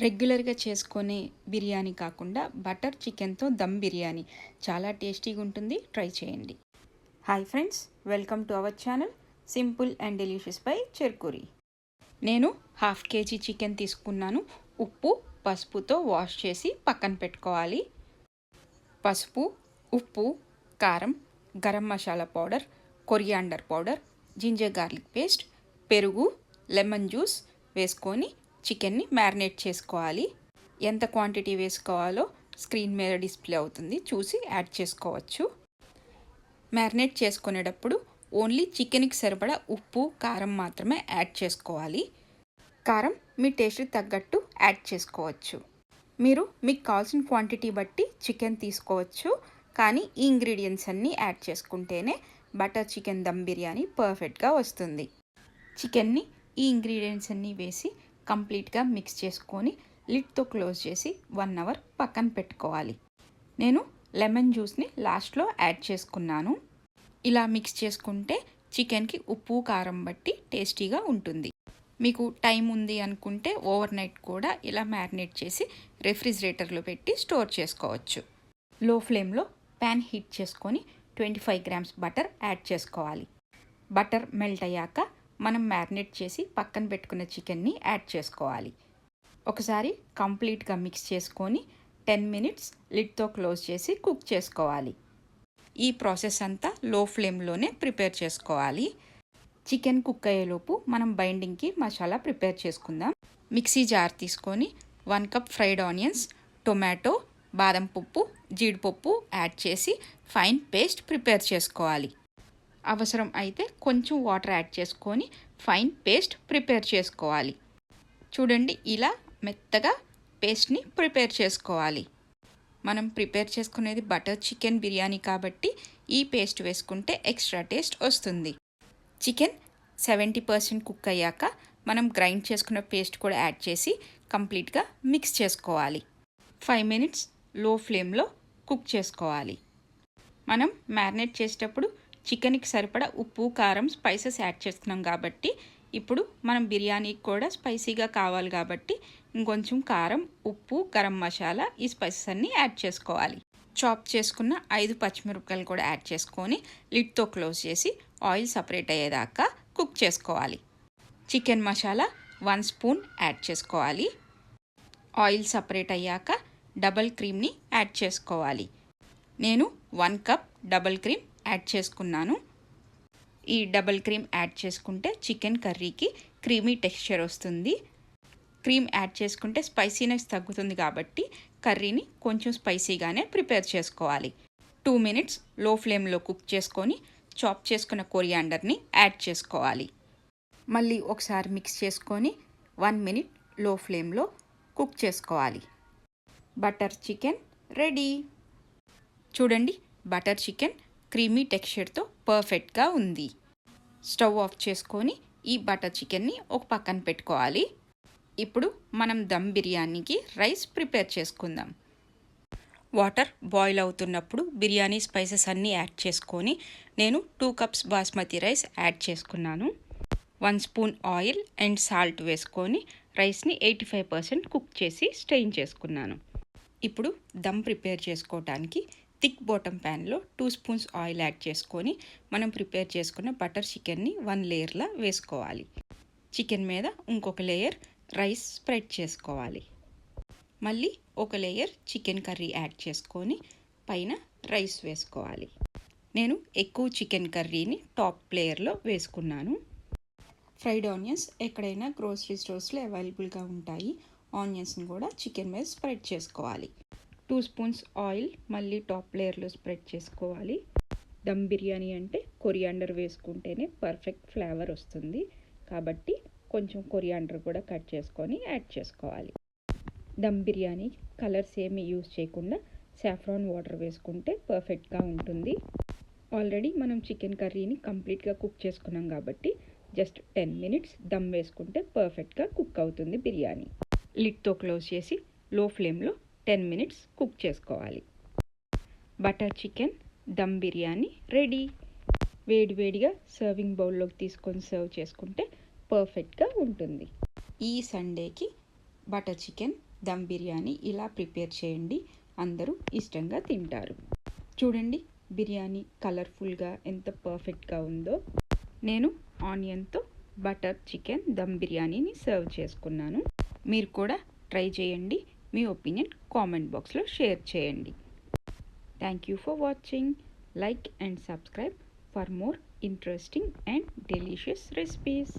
రెగ్యులర్గా చేసుకునే బిర్యానీ కాకుండా బటర్ చికెన్తో దమ్ బిర్యానీ. చాలా టేస్టీగా ఉంటుంది. ట్రై చేయండి. Hi friends welcome to our channel simple and delicious by Cherkuri. నేను హాఫ్ కేజీ చికెన్ తీసుకున్నాను. ఉప్పు పసుపుతో వాష్ చేసి పక్కన పెట్టుకోవాలి. పసుపు ఉప్పు కారం garam masala powder coriander powder ginger garlic paste పెరుగు లెమన్ జ్యూస్ వేసుకొని చికెన్ని మ్యారినేట్ చేసుకోవాలి. ఎంత క్వాంటిటీ వేసుకోవాలో స్క్రీన్ మీద డిస్ప్లే అవుతుంది. చూసి యాడ్ చేసుకోవచ్చు. మ్యారినేట్ చేసుకునేటప్పుడు ఓన్లీ చికెన్కి సరిపడా ఉప్పు కారం మాత్రమే యాడ్ చేసుకోవాలి. కారం మీ టేస్ట్కి తగ్గట్టు యాడ్ చేసుకోవచ్చు. మీరు మీకు కావాల్సిన క్వాంటిటీ బట్టి చికెన్ తీసుకోవచ్చు. కానీ ఈ ఇంగ్రీడియంట్స్ అన్నీ యాడ్ చేసుకుంటేనే బటర్ చికెన్ దమ్ బిర్యానీ పర్ఫెక్ట్గా వస్తుంది. చికెన్ని ఈ ఇంగ్రీడియంట్స్ అన్నీ వేసి కంప్లీట్గా మిక్స్ చేసుకొని లిడ్తో క్లోజ్ చేసి వన్ అవర్ పక్కన పెట్టుకోవాలి. నేను లెమన్ జ్యూస్ని లాస్ట్లో యాడ్ చేసుకున్నాను. ఇలా మిక్స్ చేసుకుంటే చికెన్కి ఉప్పు కారం బట్టి టేస్టీగా ఉంటుంది. మీకు టైం ఉంది అనుకుంటే ఓవర్ నైట్ కూడా ఇలా మ్యారినేట్ చేసి రెఫ్రిజిరేటర్లో పెట్టి స్టోర్ చేసుకోవచ్చు. లో ఫ్లేమ్లో ప్యాన్ హీట్ చేసుకొని twenty five grams butter add చేసుకోవాలి. బటర్ మెల్ట్ అయ్యాక మనం మ్యారినేట్ చేసి పక్కన పెట్టుకున్న చికెన్ని యాడ్ చేసుకోవాలి. ఒకసారి కంప్లీట్గా మిక్స్ చేసుకొని టెన్ మినిట్స్ లిడ్తో క్లోజ్ చేసి కుక్ చేసుకోవాలి. ఈ ప్రాసెస్ అంతా లో ఫ్లేమ్లోనే ప్రిపేర్ చేసుకోవాలి. చికెన్ కుక్ అయ్యేలోపు మనం బైండింగ్కి మసాలా ప్రిపేర్ చేసుకుందాం. మిక్సీ జార్ తీసుకొని one cup fried onions tomato బాదం పప్పు జీడిపప్పు యాడ్ చేసి ఫైన్ పేస్ట్ ప్రిపేర్ చేసుకోవాలి. అవసరం అయితే కొంచెం వాటర్ యాడ్ చేసుకొని ఫైన్ పేస్ట్ ప్రిపేర్ చేసుకోవాలి. చూడండి ఇలా మెత్తగా పేస్ట్ని ప్రిపేర్ చేసుకోవాలి. మనం ప్రిపేర్ చేసుకునేది బటర్ చికెన్ బిర్యానీ కాబట్టి ఈ పేస్ట్ వేసుకుంటే ఎక్స్ట్రా టేస్ట్ వస్తుంది. చికెన్ సెవెంటీ పర్సెంట్ కుక్ అయ్యాక మనం గ్రైండ్ చేసుకున్న పేస్ట్ కూడా యాడ్ చేసి కంప్లీట్గా మిక్స్ చేసుకోవాలి. ఫైవ్ మినిట్స్లో ఫ్లేమ్లో కుక్ చేసుకోవాలి. మనం మ్యారినేట్ చేసేటప్పుడు చికెన్కి సరిపడా ఉప్పు కారం స్పైసెస్ యాడ్ చేస్తున్నాం కాబట్టి ఇప్పుడు మనం బిర్యానీకి కూడా స్పైసీగా కావాలి కాబట్టి ఇంకొంచెం కారం ఉప్పు గరం మసాలా ఈ స్పైసెస్ అన్నీ యాడ్ చేసుకోవాలి. చాప్ చేసుకున్న ఐదు పచ్చిమిరపకాయలు కూడా యాడ్ చేసుకొని లిడ్తో క్లోజ్ చేసి ఆయిల్ సపరేట్ అయ్యేదాకా కుక్ చేసుకోవాలి. Chicken masala one spoon add చేసుకోవాలి. ఆయిల్ సపరేట్ అయ్యాక డబల్ క్రీమ్ని యాడ్ చేసుకోవాలి. నేను one cup double cream add చేసుకున్నాను. ఈ డబల్ క్రీమ్ యాడ్ చేసుకుంటే చికెన్ కర్రీకి క్రీమీ టెక్స్చర్ వస్తుంది. క్రీమ్ యాడ్ చేసుకుంటే స్పైసీనెస్ తగ్గుతుంది కాబట్టి కర్రీని కొంచెం స్పైసీగానే ప్రిపేర్ చేసుకోవాలి. టూ మినిట్స్లో ఫ్లేమ్లో కుక్ చేసుకొని చాప్ చేసుకున్న కొరియాండర్ని యాడ్ చేసుకోవాలి. మళ్ళీ ఒకసారి మిక్స్ చేసుకొని వన్ మినిట్లో ఫ్లేమ్లో కుక్ చేసుకోవాలి. Butter chicken ready. చూడండి బటర్ చికెన్ క్రీమీ టెక్స్చర్తో పర్ఫెక్ట్గా ఉంది. స్టవ్ ఆఫ్ చేసుకొని ఈ బటర్ చికెన్ని ఒక పక్కన పెట్టుకోవాలి. ఇప్పుడు మనం దమ్ బిర్యానీకి రైస్ ప్రిపేర్ చేసుకుందాం. వాటర్ బాయిల్ అవుతున్నప్పుడు బిర్యానీ స్పైసెస్ అన్నీ యాడ్ చేసుకొని నేను two cups basmati rice add చేసుకున్నాను. One spoon oil and salt వేసుకొని రైస్ని ఎయిటీ ఫైవ్ పర్సెంట్ కుక్ చేసి స్టెయిన్ చేసుకున్నాను. ఇప్పుడు దమ్ ప్రిపేర్ చేసుకోవటానికి థిక్ బాటమ్ ప్యాన్లో టూ స్పూన్స్ ఆయిల్ యాడ్ చేసుకొని మనం ప్రిపేర్ చేసుకున్న బటర్ చికెన్ని వన్ లేయర్లా వేసుకోవాలి. చికెన్ మీద ఇంకొక లేయర్ రైస్ స్ప్రెడ్ చేసుకోవాలి. మళ్ళీ ఒక లేయర్ చికెన్ కర్రీ యాడ్ చేసుకొని పైన రైస్ వేసుకోవాలి. నేను ఎక్కువ చికెన్ కర్రీని టాప్ లేయర్లో వేసుకున్నాను. ఫ్రైడ్ ఆనియన్స్ ఎక్కడైనా గ్రోసరీ స్టోర్స్లో అవైలబుల్గా ఉంటాయి. ఆనియన్స్ని కూడా చికెన్ మీద స్ప్రెడ్ చేసుకోవాలి. టూ స్పూన్స్ ఆయిల్ మళ్ళీ టాప్ లేయర్లో స్ప్రెడ్ చేసుకోవాలి. దమ్ బిర్యానీ అంటే కొరియాండర్ వేసుకుంటేనే పర్ఫెక్ట్ ఫ్లేవర్ వస్తుంది. కాబట్టి కొంచెం కొరియాండర్ కూడా కట్ చేసుకొని యాడ్ చేసుకోవాలి. దమ్ బిర్యానీ కలర్స్ ఏమి యూజ్ చేయకుండా సాఫ్రాన్ వాటర్ వేసుకుంటే పర్ఫెక్ట్గా ఉంటుంది. ఆల్రెడీ మనం చికెన్ కర్రీని కంప్లీట్గా కుక్ చేసుకున్నాం కాబట్టి జస్ట్ టెన్ మినిట్స్ దమ్ వేసుకుంటే పర్ఫెక్ట్గా కుక్ అవుతుంది బిర్యానీ. లిడ్తో క్లోజ్ చేసి లో ఫ్లేమ్లో టెన్ మినిట్స్ కుక్ చేసుకోవాలి. Butter chicken dum biryani ready. వేడివేడిగా సర్వింగ్ బౌల్లోకి తీసుకొని సర్వ్ చేసుకుంటే పర్ఫెక్ట్గా ఉంటుంది. ఈ సండేకి బటర్ చికెన్ దమ్ బిర్యానీ ఇలా ప్రిపేర్ చేయండి. అందరూ ఇష్టంగా తింటారు. చూడండి బిర్యానీ కలర్ఫుల్గా ఎంత పర్ఫెక్ట్గా ఉందో. నేను ఆనియన్తో బటర్ చికెన్ దమ్ బిర్యానీని సర్వ్ చేసుకున్నాను. మీరు కూడా ట్రై చేయండి. మీ ఒపీనియన్ కామెంట్ బాక్స్లో షేర్ చేయండి. Thank you for watching like and subscribe for more interesting and delicious recipes